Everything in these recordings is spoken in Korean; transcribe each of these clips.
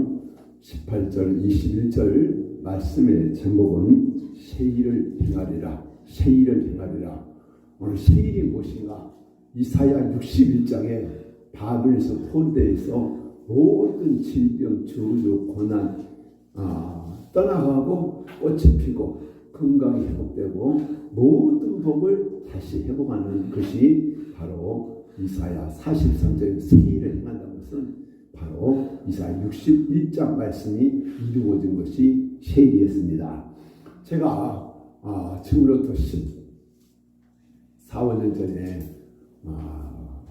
4장 18절 21절 말씀의 제목은 세일을 행하리라 세일을 행하리라. 오늘 세일이 무엇인가? 이사야 61장에 바벨에서 포로되어서 모든 질병 저주 고난 아, 떠나가고 꽃이 피고 건강이 회복되고 모든 복을 다시 회복하는 것이 바로 이사야 43장 세일을 행한다는 것은 바로 이사야 61장 말씀이 이루어진 것이 세일이었습니다. 제가 아, 지금으로부터 10, 4, 5년 전에 아,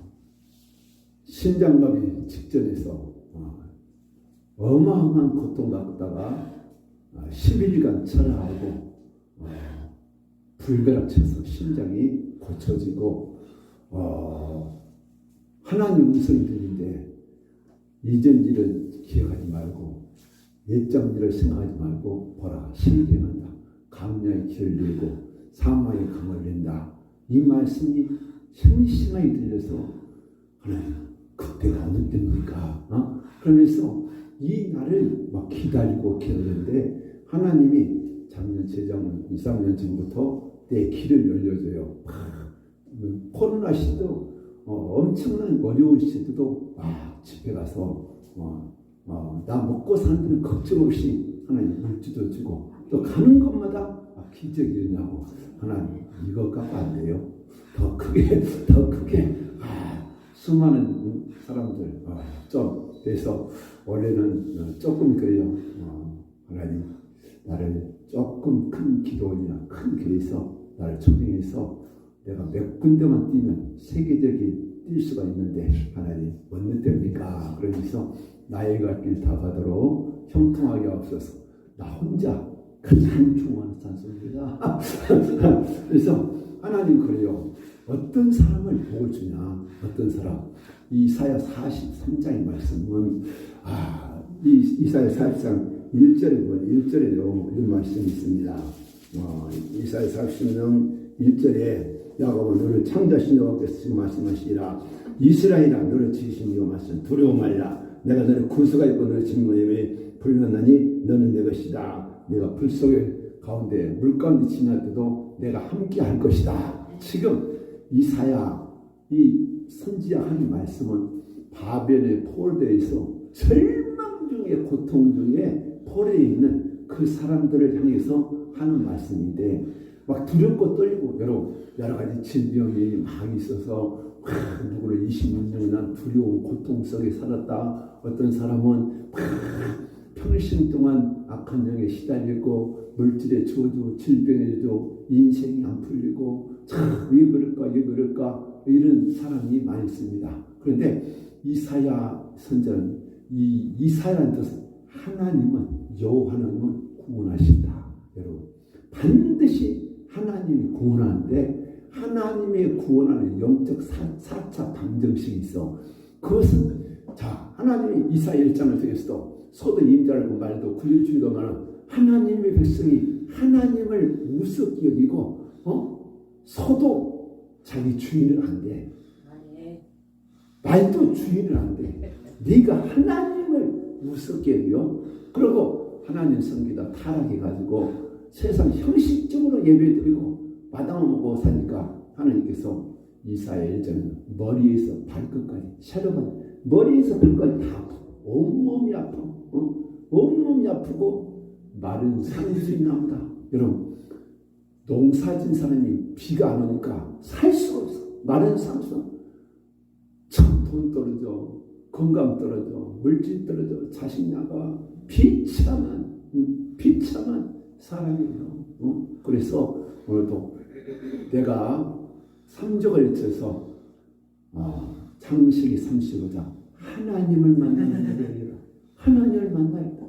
심장마비 직전에서 아, 어마어마한 고통 받다가 아, 10일간 철하고 어, 불벼락 쳐서 심장이 고쳐지고 어, 하나님 음성이 들리는데 이전 일을 기억하지 말고 옛적 일을 생각하지 말고 보라 신경한다 감량의 길을 내고 사망의 강을 낸다 이 말씀이 생생하게 들려서 하나님 그때가 어느 때입니까? 어? 그러면서 이 날을 막 기다리고 기다렸는데 하나님이 작년 재작년 2, 3년 전부터 내 길을 열려줘요. 음, 코로나 시도 어, 엄청난 어려운 시대도 와 집에 가서 어, 어, 나 먹고 사는 데는 걱정 없이 하나님 물지도 주고 또 가는 곳마다 아, 기적이 일어나고 하나님 이것 갖고 안 돼요. 더 크게 더 크게 아, 수많은 사람들 어, 좀 돼서 원래는 어, 조금 그래요. 어, 하나님 나를 조금 큰 기도원이나 큰 교회에서 나를 초빙해서 내가 몇 군데만 뛰면 세계적인 뛸 수가 있는데 하나님 어느 때입니까? 그러면서 나의 갈길 다 가도록 형통하게 없어서 나 혼자 가장 중요한 찬송입니다. 그래서 하나님 그래요. 어떤 사람을 보고 주냐? 어떤 사람? 이사야 43장의 말씀은 아, 이 이사야 43장 1절에 보면 1절에 이런 말씀이 있습니다. 어, 이사야 43장 1절에 야곱은 너를 창조하신 여호와께서 말씀하시리라. 이스라엘아 너를 지으신 여호와 말씀 두려워 말라. 내가 너를 구속하였고 너를 진노에 불렀나니 너는 내 것이다. 내가 불 속에 가운데 물 가운데 지날 때도 내가 함께 할 것이다. 지금 이사야 이 선지자 하는 말씀은 바벨의 포로되어서 절망 중에 고통 중에 포로에 있는 그 사람들을 향해서 하는 말씀인데 막 두렵고 떨리고 여러 여러 가지 질병이 막 있어서 막 누구를 26년이나 두려운 고통 속에 살았다. 어떤 사람은 막 평생 동안 악한 영에 시달리고 저주, 질병의 저주, 인생이 안 풀리고 참왜 그럴까, 왜 그럴까 이런 사람이 많이 있습니다. 그런데 이사야 선자는 이 이사야라는 뜻은 하나님은 여호와 하나님은 구원하신다. 여러분 반드시 하나님이 구원하는데 하나님의 구원하는 영적 사, 차 방정식이 있어. 그것은 자 하나님이 이사야 1장을 통해서도 소도 임자를 말도 굴려주기도 말은 하나님의 백성이 하나님을 우습게 여기고 어? 소도 자기 주인을 안 돼. 말도 주인을 안 돼. 네가 하나님을 우습게 여겨. 그리고 하나님 섬기다 타락해가지고 세상 형식적으로 예배 드리고 마당을 먹고 사니까 하나님께서 이사의 일전은 머리에서 발끝까지 새로운 머리에서 발끝까지 다 아프고 온몸이 아파. 어? 온몸이 아프고 마른 상수이 나온다. 여러분 농사진 사람이 비가 안 오니까 살 수가 없어. 마른 상수. 참돈 떨어져 건강 떨어져 물질 떨어져 자식 나가 비참한 음, 비참한 사람이에요. 어? 그래서 오늘도 내가 3적을 쳐서 어, 창세기 35장 하나님을 만나는 예배라. 하나님을 만나야겠다.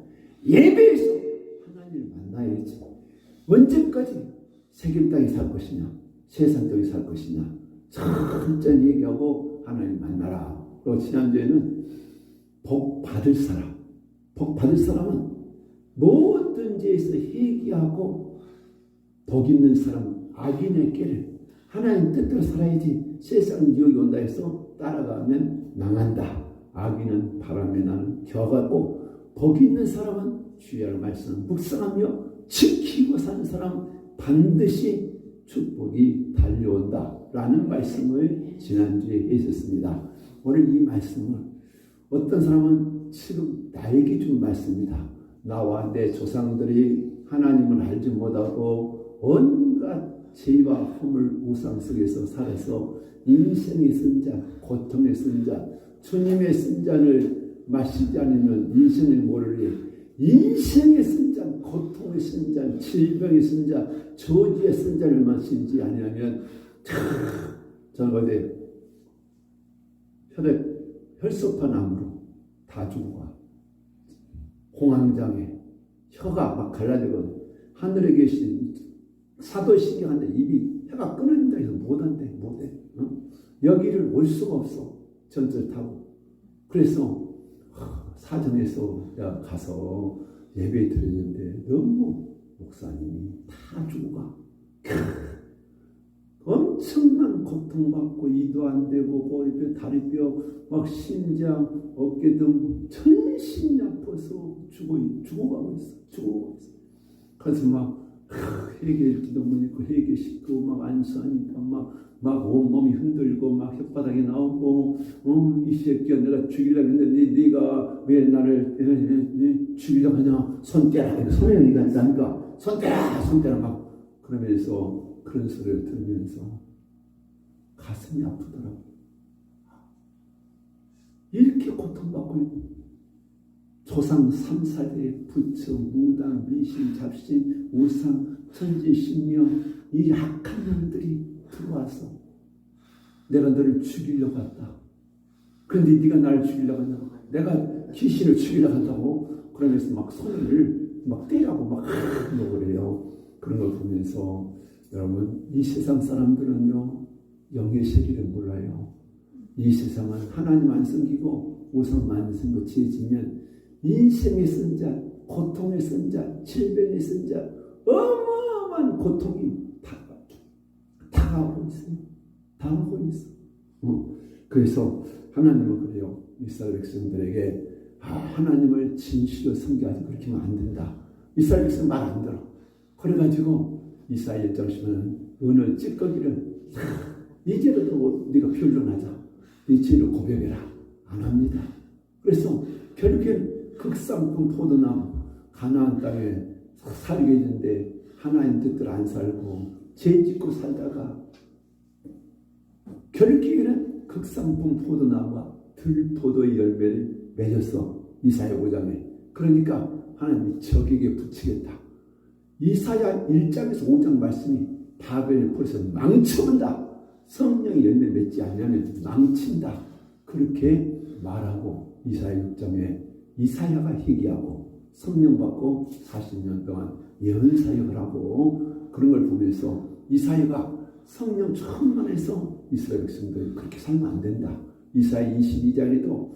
예배에서 하나님을 만나야지. 언제까지 세겜 땅에 살 것이냐 세상 땅에 살 것이냐 천천히 얘기하고 하나님 만나라. 그리고 지난주에는 복 받을 사람 복 받을 사람은 모 든 죄에서 회개하고 복 있는 사람 악인의 깨를 하나님 뜻대로 살아야지 세상 유혹이 온다 해서 따라가면 망한다. 악인은 바람에 나는 겨가고 복이 있는 사람은 주의 말씀을 묵상하며 지키고 사는 사람 반드시 축복이 달려온다 라는 말씀을 지난주에 했었습니다. 오늘 이 말씀을 어떤 사람은 지금 나에게 준 말씀이다. 나와 내 조상들이 하나님을 알지 못하고 온갖 죄와 허물 우상 속에서 살아서 인생의 쓴자, 고통의 쓴자, 주님의 쓴잔을 마시지 않으면 인생을 모르리 인생의 쓴잔, 고통의 쓴잔, 질병의 쓴잔, 저주의 쓴잔을 마시지 저는 어제 혈액, 혈소판 암으로 다 죽어가 공황장애 혀가 막 갈라지고 하늘에 계신 사도시경한테 입이 혀가 끊어진다 해서 못한대 못해. 어? 여기를 올 수가 없어 전철 타고. 그래서 사정에서 가서 예배 드렸는데 너무 목사님이 다 죽어가. 엄청난 고통받고 이도 안 되고 머리뼈 다리뼈 막 심장 어깨 등 전신이 아파서 죽어 죽어가고 있어 죽어가고 있어. 그래서 막 회개 기도 못 읽고 회개 씻고 막 안수하니까 막 막 온몸이 흔들고 막 혓바닥이 나오고 어, 이 새끼야 내가 죽이려고 했는데 네 가 왜 나를 죽이려고 하냐? 손 떼라 소리가 나니까 손 떼라 손 떼라 막. 그러면서 그런 소리를 들으면서 가슴이 아프더라고 이렇게 고통받고 조상 3사대 부처 무당 미신 잡신 우상 천지 신명 이 악한 놈들이 들어와서 내가 너를 죽이려고 한다. 그런데 네가 나를 죽이려고 한다. 내가 귀신을 죽이려고 한다고 그러면서 막 손을 막 때라고 막 그래요. 그런 걸 보면서 여러분 이 세상 사람들은요 영의 세계를 몰라요. 이 세상은 하나님 안 섬기고 우상만 섬기고 지지면 인생의 쓴자, 고통의 쓴자, 질병의 쓴자, 어마어마한 고통이 다가오고 있어요. 다가오고 있어. 어. 그래서 하나님은 그래요. 이스라엘 백성들에게 아, 하나님을 진실로 섬겨야지 그렇게 하면 안 된다. 이스라엘 백성 말 안 들어. 그래가지고 이사야 1장시면 은을 찌꺼기를 이제라도 네가 변론하자. 네 죄를 고백해라. 안 합니다. 그래서 결국엔 극상품 포도나무 가나안 땅에 살게 되는데 하나님 뜻대로 안 살고 죄 짓고 살다가 결국에는 극상품 포도나무와 들포도의 열매를 맺었어 이사야 5장에 그러니까 하나님이 적에게 붙이겠다 이사야 1장에서 5장 말씀이 바벨을 벌써 망쳐본다 성령이 열매 맺지 않으면 망친다 그렇게 말하고 이사야 6장에 이사야가 회개하고 성령 받고 40년 동안 예언 사역을 하고 그런 걸 보면서 이사야가 성령 충만해서 이스라엘 백성들이 그렇게 살면 안 된다. 이사야 22장에도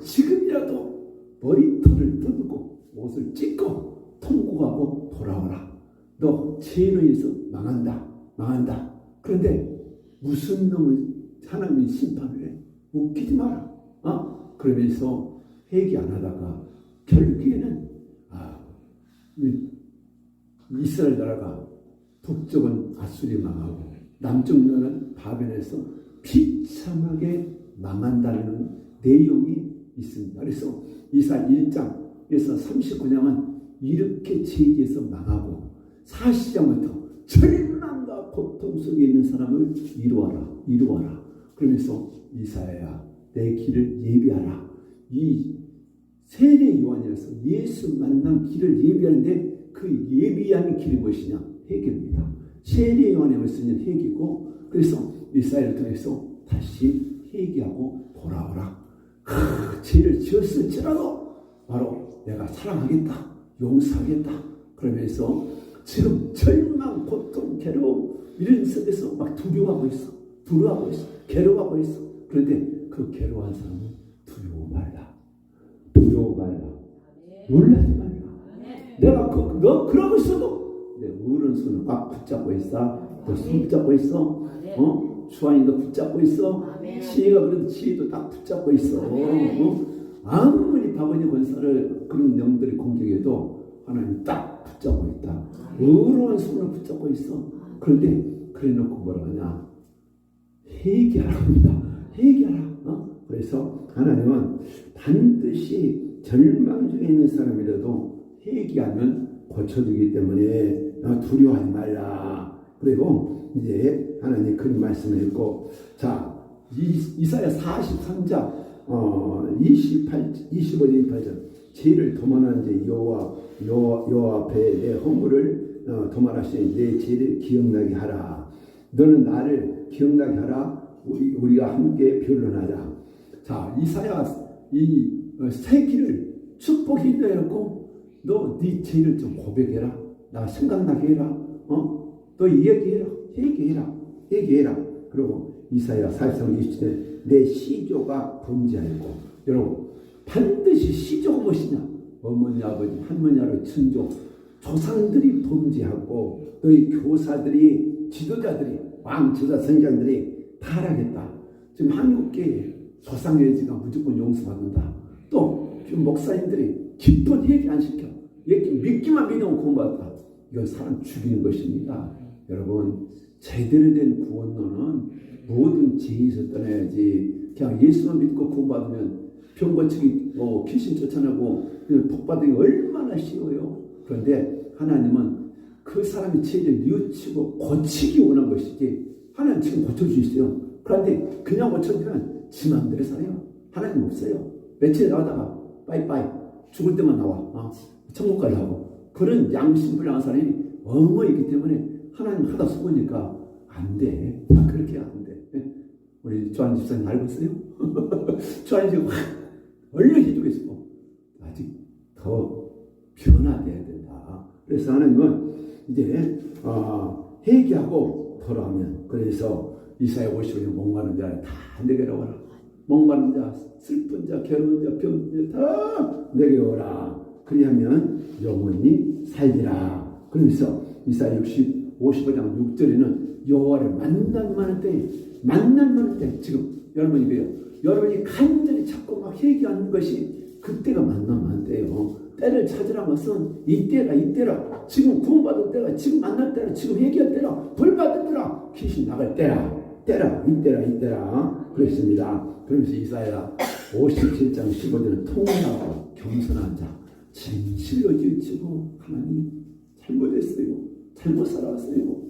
지금이라도 머리털을 뜯고 옷을 찢고 통곡하고 돌아오라. 너 죄로 인해서 망한다. 망한다. 그런데 무슨 놈을 하나님이 심판을 해? 웃기지 마라. 어? 그러면서 회개 안 하다가 결국에는 아, 이스라엘 나라가 북쪽은 아수리 망하고 남쪽 나라는 바벨에서 비참하게 망한다는 내용이 있습니다. 그래서 이사 1장에서 39장은 이렇게 죄지에서 망하고 40장부터 절망 과 고통 속에 있는 사람을 이루어라, 이루어라. 그러면서 이사야 내 길을 예비하라. 이 세례 요한이라서 예수 만난 길을 예비하는데 그 예비하는 길이 무엇이냐? 회개입니다. 세례 요한의 말씀은 회개고 그래서 이사야를 통해서 다시 회개하고 돌아오라. 그 죄를 지었을지라도 바로 내가 사랑하겠다. 용서하겠다. 그러면서 지금 절망, 고통, 괴로움 이런 속에서 막 두려워하고 있어. 두려워하고 있어. 괴로워하고 있어. 그런데 그 괴로워한 사람은 두려워 말라. 두려워 말라. 놀라지 말라. 내가 그, 너 그러고 있어도 내 오른손을 꽉 붙잡고 있어. 너손 붙잡고 있어. 어? 주환이 너 붙잡고 있어. 지혜가 그래도 지혜도 딱 붙잡고 있어. 어? 아무리 바보니 권사를 그런 영들이 공격해도 하나님 딱 붙잡고 있다. 의로운 손을 붙잡고 있어. 그런데 그래 놓고 뭐라 하냐? 회개하라 합니다. 회개하라. 어? 그래서 하나님은 반드시 절망 중에 있는 사람이라도 회개하면 고쳐주기 때문에 어, 두려워하지 말라. 그리고 이제 하나님 그런 말씀을 했고, 자 이, 이사야 43장 어, 28, 25절 28절 죄를 도만한 자 여호와 여호와 앞에 내 허물을 어, 도만하시니 내 죄를 기억나게 하라. 너는 나를 기억나게 하라. 우리, 우리가 함께 변론하자. 자 이사야 이 어, 새끼를 축복이 되었고 너 네 죄를 좀 고백해라. 나 생각나게 해라. 어? 너 얘기해라. 얘기해라. 얘기해라. 그리고 이사야 43장 20절에 내 시조가 범죄하였고 여러분 반드시 시조가 무엇이냐? 어머니 아버지 할머니 할아버지 친족 조상들이 범죄하고 너희 교사들이 지도자들이 왕 제자 선장들이 타락했다. 지금 한국계 조상예지가 무조건 용서받는다. 또 목사님들이 기쁜 얘기 안 시켜. 얘기 믿기만 믿으면 구원받다. 이건 사람 죽이는 것입니다. 여러분 제대로 된 구원론은 모든 죄에서 떠나야지 그냥 예수만 믿고 구원받으면 병 고치기 뭐 귀신 쫓아내고 그냥 복 받는 게 얼마나 쉬워요 그런데 하나님은 그 사람의 죄를 뉘우치고 고치기 원한 것이지 하나님 지금 있어요 그런데 그냥 고쳐주면 지 마음대로 살아요 하나님 없어요 며칠 나가다가 빠이빠이 죽을 때만 나와 어? 천국 가려고 그런 양심불량한 사람이 어머 있기 때문에 하나님 하다 속으니까 안 돼. 나 그렇게 안 돼. 우리 조한 집사님 알고 있어요? 조한 집사님 확 얼른 해주겠어. 아직 더 변화돼야 된다. 그래서 하나님은 이제 어, 회개하고 돌아오면 그래서 이사야 50년 목마른 자를 다 내게 오라. 목마른 자, 슬픈 자, 괴로운 자, 병든 자다 내게 오라. 그리하면 영원히 살리라. 그러면서 이사야 60, 55장 6절에는 여호와를 만날 만한 때, 만날 만한 때 지금 여러분이 그래요. 여러분이 간절히 찾고 막 회개하는 것이 그때가 만날 만한 때예요. 때를 찾으라는 것은 이때라 이때라 지금 구원받을 때가 지금 만날 때라 지금 회개할 때라 벌 받을 때라 귀신 나갈 때라 때라 이때라 이때라 그랬습니다. 그러면서 이사야 57장 15절은 통하고 겸손한 자 진실로 지으치고 하나님 잘못했어요. 잘못 살아왔어요.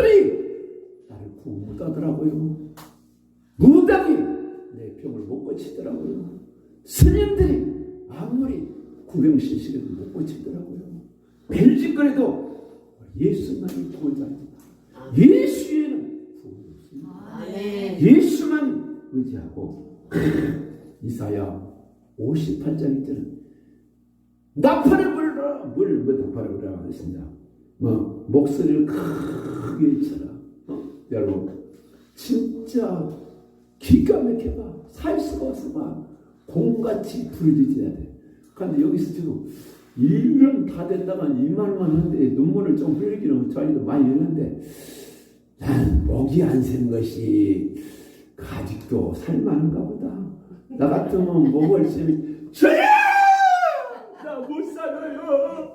그것들이 나를 구원 못하더라고요. 무당이 내 병을 못 고치더라고요. 스님들이 아무리 구병신실해도 못 고치더라고요. 벨짓거리도 예수만이 구원자입니다. 예수에는 구원이 없습니다. 아멘. 예수만 의지하고 이사야 58장 1절은 나팔을 불러라 뭘, 뭐 나팔을 불러라 했습니다 뭐 목소리를 크게 쳐라 어? 여러분 진짜 기가 막혀봐 살 수가 없어 봐 공같이 부르짖어야 돼 그런데 여기서 지금 1년 다 된다만 이 말만 하는데 눈물을 좀 흘리기는 저희도 많이 했는데 난 목이 안 센 것이 아직도 살만한가 보다. 나 같으면 목을 쓰면 저야! 나 못 살아요.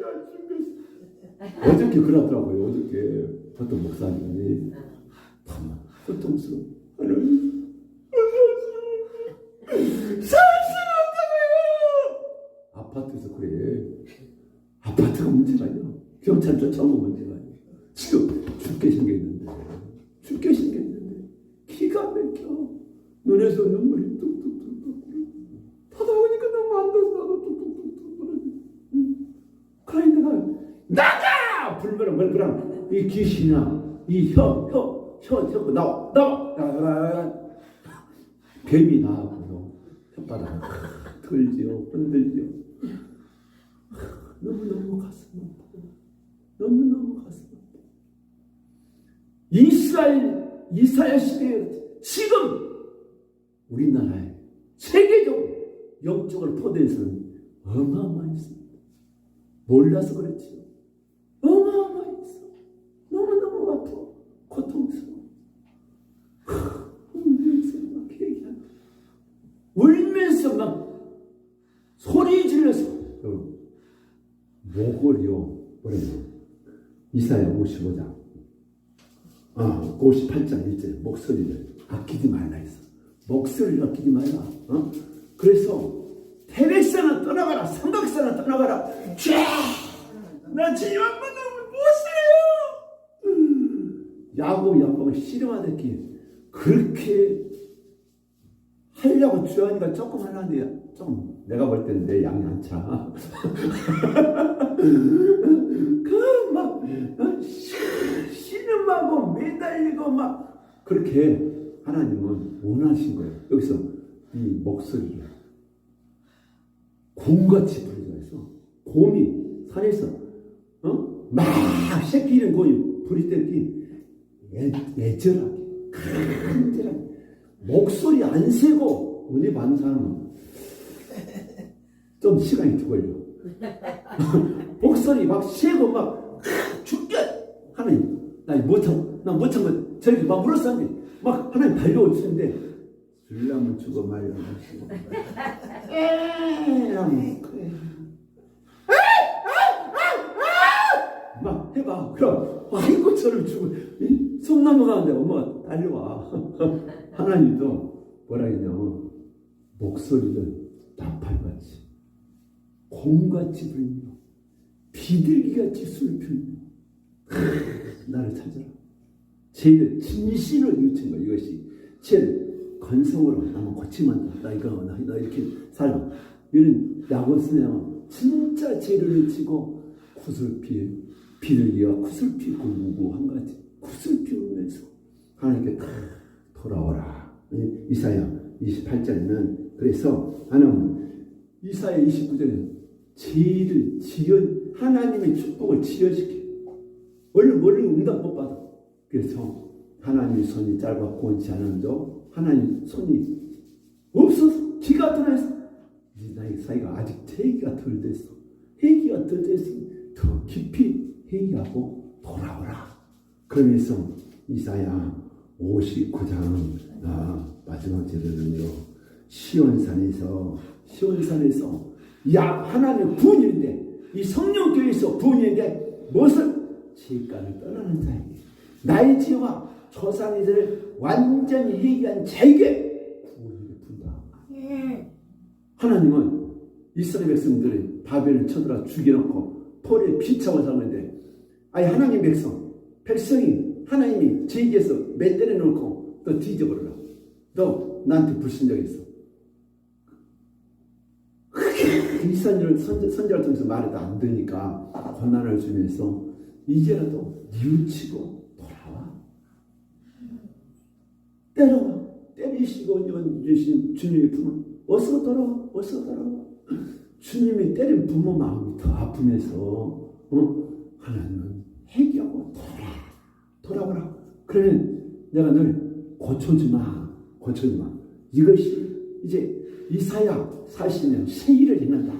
나 죽겠어. 어저께 그러더라고요. 어떤 목사님이 정말 고통스러워. 아파트에서 그래. 아파트가 문제가 아니야. 경찰 쫓아오는 문제가 아니야. 지금 죽게 생겼는데, 죽게 생겼는데, 기가 막혀. 눈에서 눈물이 뚝뚝뚝뚝. 보니까 너무 안 돼서 나도 뚝뚝뚝뚝. 그러니 내가, 나가! 불면은 그냥, 이 귀신이야. 이 혀, 혀, 혀, 혀, 나와, 나와! 나와. 뱀이 나하고 혓바닥을 털지요, 흔들지요. 너무너무 가슴 아파. 너무너무 가슴 아파. 이스라엘, 이사야 시대에 지금 우리나라에 세계적으로 영적을 포대해서는 어마어마했습니다. 몰라서 그렇지. 어 뭐래요 이사야 55장. 아 58장 1절 목소리를 아끼지 말라 했어. 목소리를 아끼지 말라. 어? 그래서 태백산은 떠나가라 삼각산은 떠나가라. 나 주님 한 번도 못 살아요! 음, 야곱 야곱은 씨름하듯이 그렇게 하려고 주하니까 조금 하는데 좀 내가 볼 때는 내 양이 안 차. 그막 어, 신음하고 매달리고 막 그렇게 하나님은 원하신 거예요. 여기서 이 목소리를 곰같이 부르자 해서 곰이 산에서 어? 막 새끼는 곰이 부릴 때기 애절하게 간절하게 목소리 안 세고 은혜 받는 사람은 좀 시간이 더 걸려. 목소리 막 세고 막 죽게 하나님 나 못한 나 못한 거 저렇게 막 물었었는데 막 하나님 달려오시는데 줄라면 죽어 말라 마시고. 에라면 그래 막 해봐. 그럼 아이고 저를 죽어 손 넘어가는데 엄마가 달려와. 하나님도 뭐라 했냐면 목소리를 나팔같이 곰같이 불며 비둘기같이 술피며 나를 찾아라. 제 진실을 유친 거야. 이것이 제 건성으로 나만 고치면 나 이거 나, 나 이렇게 살아 이런 야고 쓰냐면 진짜 죄를 유치고 구슬 피해. 비둘기와 구슬 피고 무고한 가지. 구슬 피우면서 하나님께 다 돌아오라. 이사야 28장에는 그래서 하나님 이사야 29장에 죄를 지연 하나님의 축복을 지연시켜 얼른 멀리 응답 못 받아. 그래서 하나님의 손이 짧아 고원치 않은도 하나님 손이 없어서 기가 이제 나의 사이가 아직 회기가 덜 됐어. 회기가 덜 됐으니 더 깊이 회개하고 돌아오라. 그러면서 이사야 59장 아, 마지막 제도는요 시온산에서 시온산에서 야 하나님 부인인데 이 성령교회에서 부인인데 무엇을? 죄가를 떠나는 자에게 나의 죄와 조상이들을 완전히 회개한 자에게 구원을 분다. 하나님은 이스라엘 백성들이 바벨을 쳐들어 죽여놓고 폴에 비참을 삼는데 아니 하나님 백성 백성이 하나님이 제기해서 맷대려 놓고 또 뒤져버려라. 너 나한테 불신적했어 선제, 선제를 통해서 말해도 안 되니까 권한을 주면서 이제라도 뉘우치고 돌아와. 때려와. 때리시고 주신 주님의 품을 어서 돌아와 어서 돌아와. 주님이 때린 부모 마음이 더 아프면서 어? 하나님은 해결하고 돌아 돌아오라. 그러면 내가 늘 고쳐주마 고쳐주마. 이것이 이제 이사야 40년 세일을 행한다.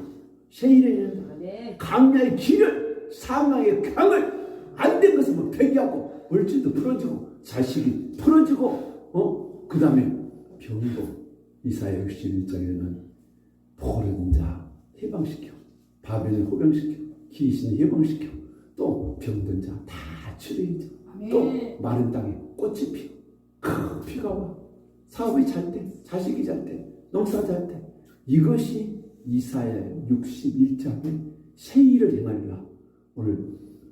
세일을 행한다. 네. 강야의 길을 사망의 강을 안 된 것을 막 회개하고 물질도 풀어지고 자식이 풀어지고 어? 그 다음에 병도 이사야 61장에는 포른 자 해방시켜. 바벨을 호병시켜. 귀신 해방시켜. 또 병든 자 다 치료해줘 또 마른 땅에 꽃이 피어. 크 피가 와. 사업이 잘돼. 자식이 잘돼 농사 잘돼 이것이 이사야 61장의 새 일을 행하리라 오늘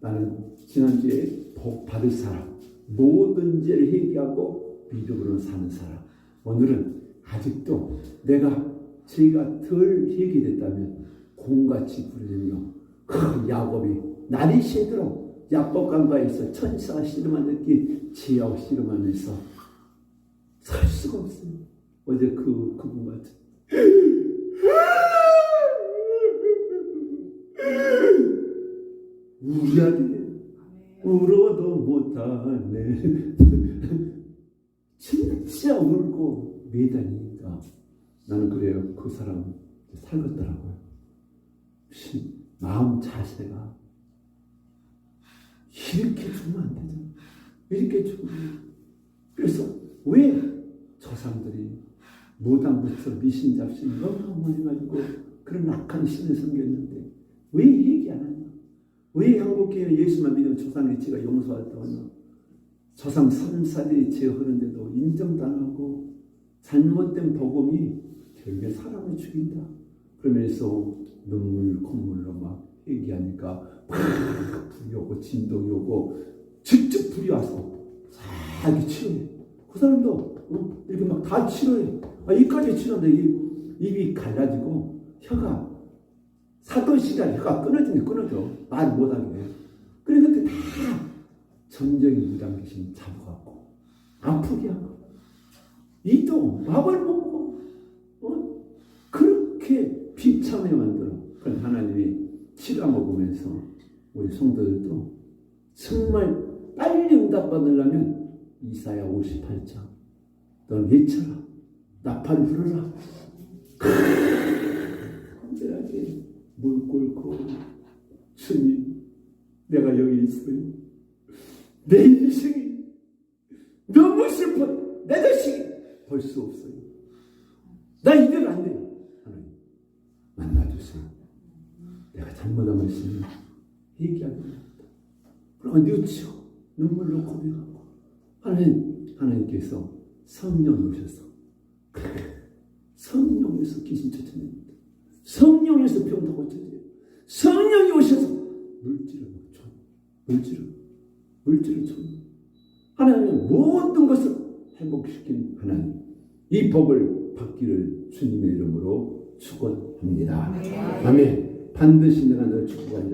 나는 지난주에 복 받을 사람 모든 죄를 회개하고 믿음으로 사는 사람 오늘은 아직도 내가 죄가 덜 회개됐다면 공같이 부르며 그 야곱이 날이 새도록 야곱 강가에서 천사가 씨름한 느낌 지하고 씨름하면서 살 수가 없어요. 어제 그 그분 같은 우리 아들이 울어도 못하네. 진짜 울고 매달리니까. 나는 그래요. 그 사람 살겠더라고요. 신- 마음 자세가 이렇게 죽으면 안 되잖아 이렇게 죽으면 그래서 왜 저 사람들이 무당부터 미신 잡신 너무 해가지고 그런 악한 신을 섬겼는데 왜 얘기 안 하냐 우리 한국교회는 예수만 믿으면 조상의 죄가 용서할다거나 조상 삼사들이 죄 흐르는데도 인정도 안 하고 잘못된 복음이 결국에 사람을 죽인다. 그러면서 눈물 콧물로 막 얘기하니까 막 불이 오고 진동이 오고 직접 불이 와서 자기 치료해. 그 사람도 어? 이렇게 막 다 치료해. 아, 이까지 치료인데 이, 입이 갈라지고 혀가 사도 시절 혀가 끊어지네 끊어져 말 못하게 해. 그래 그때 다 전쟁이 무장 귀신 잡아갖고 아프게 하고 이도 밥을 먹고 어? 그렇게 비참하게 만들어 그런 하나님이 치료 먹으면서 우리 성도들도 정말 빨리 응답 받으려면 이사야 58장 너는 외쳐라 나팔 불어라 간절하게 물 꿇고 주님 내가 여기 있어요 내 인생이 너무 슬퍼. 내 자식이 볼 수 없어요. 나 이대로 안 돼요. 하나님 만나주세요. 내가 잘못한 말씀을 얘기합니다. 그러면 뉘우치고 눈물로 고백하고. 하나님 하나님께서 성령 오셔서 성령에서 귀신 쫓아냅니다. 성령에서 병도 고쳐져요. 성령이 오셔서 물질을 쳐. 물질을 물질을 쳐. 하나님은 모든 것을 회복시킨 하나님. 이 복을 받기를 주님의 이름으로 축원합니다. 아멘. 반드시 내가 너를 축복하리